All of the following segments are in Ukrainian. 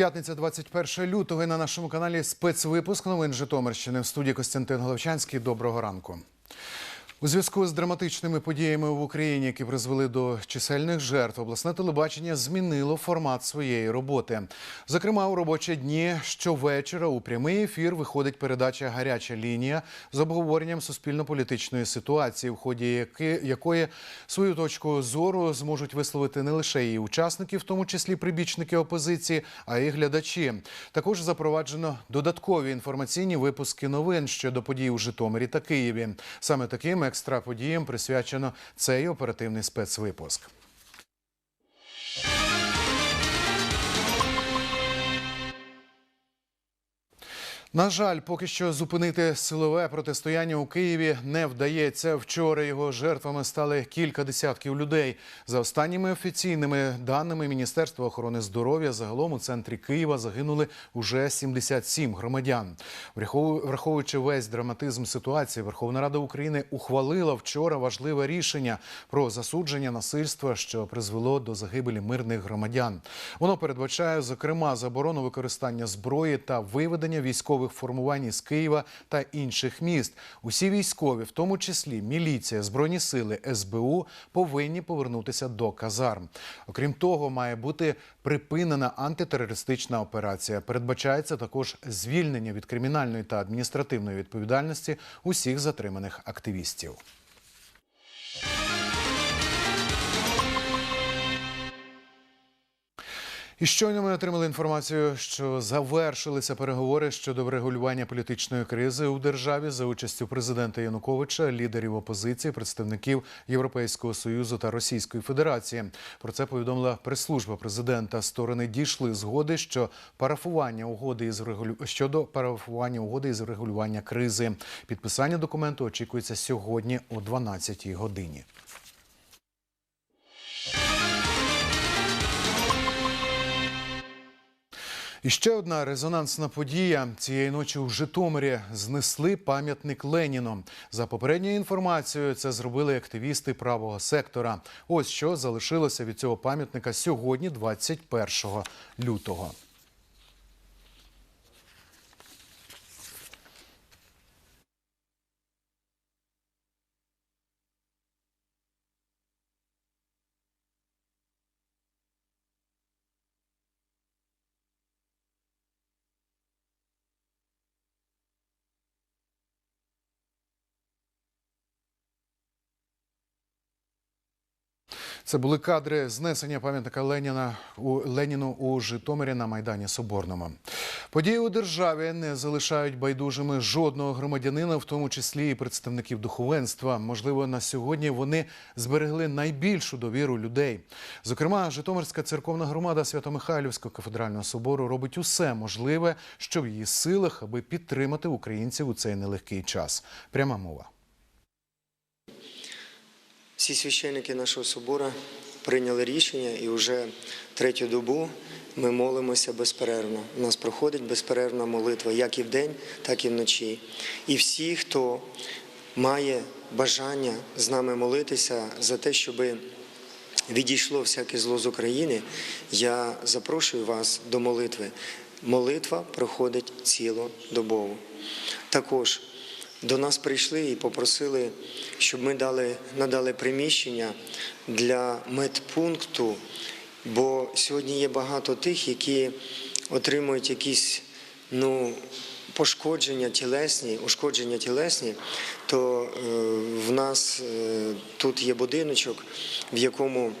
П'ятниця 21 лютого і на нашому каналі спецвипуск новин Житомирщини в студії Костянтин Головчанський. Доброго ранку. У зв'язку з драматичними подіями в Україні, які призвели до чисельних жертв, обласне телебачення змінило формат своєї роботи. Зокрема, у робочі дні щовечора у прямий ефір виходить передача Гаряча лінія з обговоренням суспільно-політичної ситуації, в ході якої свою точку зору зможуть висловити не лише її учасники, в тому числі прибічники опозиції, а й глядачі. Також запроваджено додаткові інформаційні випуски новин щодо подій у Житомирі та Києві. Саме таким екстра подіям присвячено цей оперативний спецвипуск. На жаль, поки що зупинити силове протистояння у Києві не вдається. Вчора його жертвами стали кілька десятків людей. За останніми офіційними даними Міністерства охорони здоров'я, загалом у центрі Києва загинули уже 77 громадян. Врахову- Враховуючи весь драматизм ситуації, Верховна Рада України ухвалила вчора важливе рішення про засудження насильства, що призвело до загибелі мирних громадян. Воно передбачає зокрема заборону використання зброї та виведення військових формувань із Києва та інших міст. Усі військові, в тому числі міліція, збройні сили, СБУ, повинні повернутися до казарм. Окрім того, має бути припинена антитерористична операція. Передбачається також звільнення від кримінальної та адміністративної відповідальності усіх затриманих активістів. І щойно ми отримали інформацію, що завершилися переговори щодо врегулювання політичної кризи у державі за участю президента Януковича, лідерів опозиції, представників Європейського союзу та Російської Федерації. Про це повідомила прес-служба президента. Сторони дійшли згоди, що парафування угоди із регулю... щодо парафування угоди із регулювання кризи. Підписання документу очікується сьогодні о 12-й годині. І ще одна резонансна подія цієї ночі у Житомирі знесли пам'ятник Леніну. За попередньою інформацією, це зробили активісти правого сектора. Ось що залишилося від цього пам'ятника сьогодні, 21 лютого. Це були кадри знесення пам'ятника Леніна у Леніну у Житомирі на майдані Соборному. Події у державі не залишають байдужими жодного громадянина, в тому числі і представників духовенства. Можливо, на сьогодні вони зберегли найбільшу довіру людей. Зокрема, Житомирська церковна громада Свято-Михайлівського кафедрального собору робить усе можливе, що в її силах, аби підтримати українців у цей нелегкий час. Пряма мова. Всі священники нашого собора прийняли рішення, і вже третю добу ми молимося безперервно. У нас проходить безперервна молитва як і вдень, так і вночі. І всі, хто має бажання з нами молитися за те, щоб відійшло всяке зло з України, я запрошую вас до молитви. Молитва проходить цілодобово. Також до нас прийшли і попросили, щоб ми дали, надали приміщення для медпункту, бо сьогодні є багато тих, які отримують якісь ну, пошкодження тілесні, ушкодження тілесні, то е, в нас е, тут є будиночок, в якому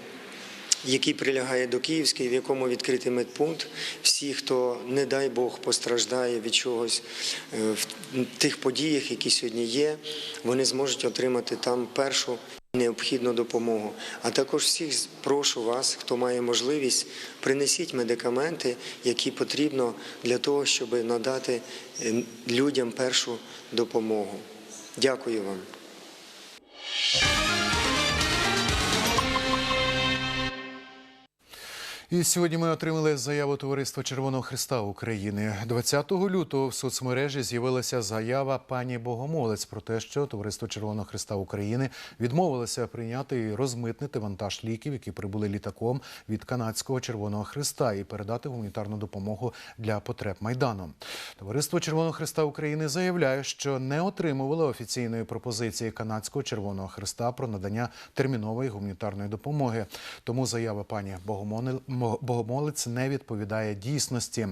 який прилягає до Київської, в якому відкритий медпункт. Всі, хто, не дай Бог, постраждає від чогось е, в тих подіях, які сьогодні є, вони зможуть отримати там першу необхідну допомогу. А також всіх прошу вас, хто має можливість, принесіть медикаменти, які потрібно для того, щоб надати е, людям першу допомогу. Дякую вам. І сьогодні ми отримали заяву Товариства Червоного Христа України. 20 лютого в соцмережі з'явилася заява пані Богомолець про те, що Товариство Червоного Христа України відмовилося прийняти і розмитнити вантаж ліків, які прибули літаком від канадського Червоного Христа, і передати гуманітарну допомогу для потреб майдану. Товариство Червоного Христа України заявляє, що не отримувало офіційної пропозиції канадського Червоного Христа про надання термінової гуманітарної допомоги. Тому заява пані Мо- Богомолець не відповідає дійсності.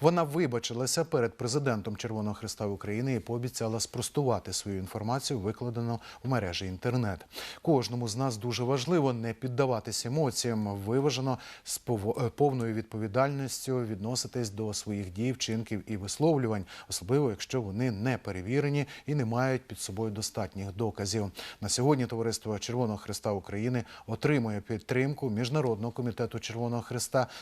Вона вибачилася перед президентом Червоного Христа України і пообіцяла спростувати свою інформацію, викладену в мережі інтернет. Кожному з нас дуже важливо не піддаватись емоціям, виважено з е, повною відповідальністю відноситись до своїх дій, вчинків і висловлювань, особливо якщо вони не перевірені і не мають під собою достатніх доказів. На сьогодні товариство Червоного Христа України отримує підтримку Міжнародного комітету Червоного Христа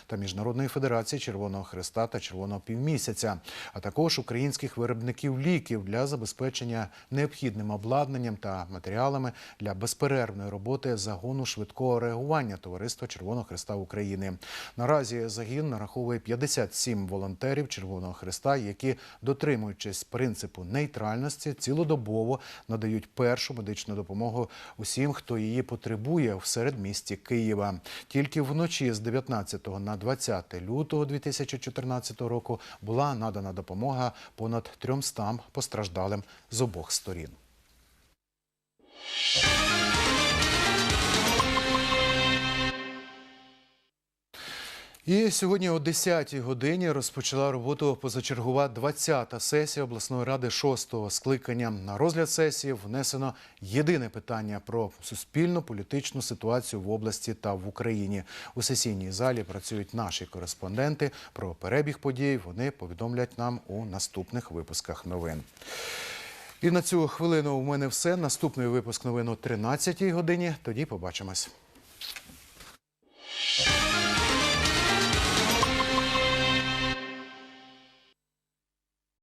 та Міжнародної федерації Червоного Христа та Червоного півмісяця, а також українських виробників ліків для забезпечення необхідним обладнанням та матеріалами для безперервної роботи загону швидкого реагування Товариства Червоного Христа України. Наразі загін нараховує 57 волонтерів Червоного Христа, які, дотримуючись принципу нейтральності, цілодобово надають першу медичну допомогу усім, хто її потребує в середмісті Києва. Тільки вночі з 19 на 20 лютого 2014 року була надана допомога понад 300 постраждалим з обох сторін. І сьогодні о 10-й годині розпочала роботу позачергова 20-та сесія обласної ради 6-го скликання. На розгляд сесії внесено єдине питання про суспільну політичну ситуацію в області та в Україні. У сесійній залі працюють наші кореспонденти. Про перебіг подій вони повідомлять нам у наступних випусках новин. І на цю хвилину у мене все. Наступний випуск новин о 13-й годині. Тоді побачимось.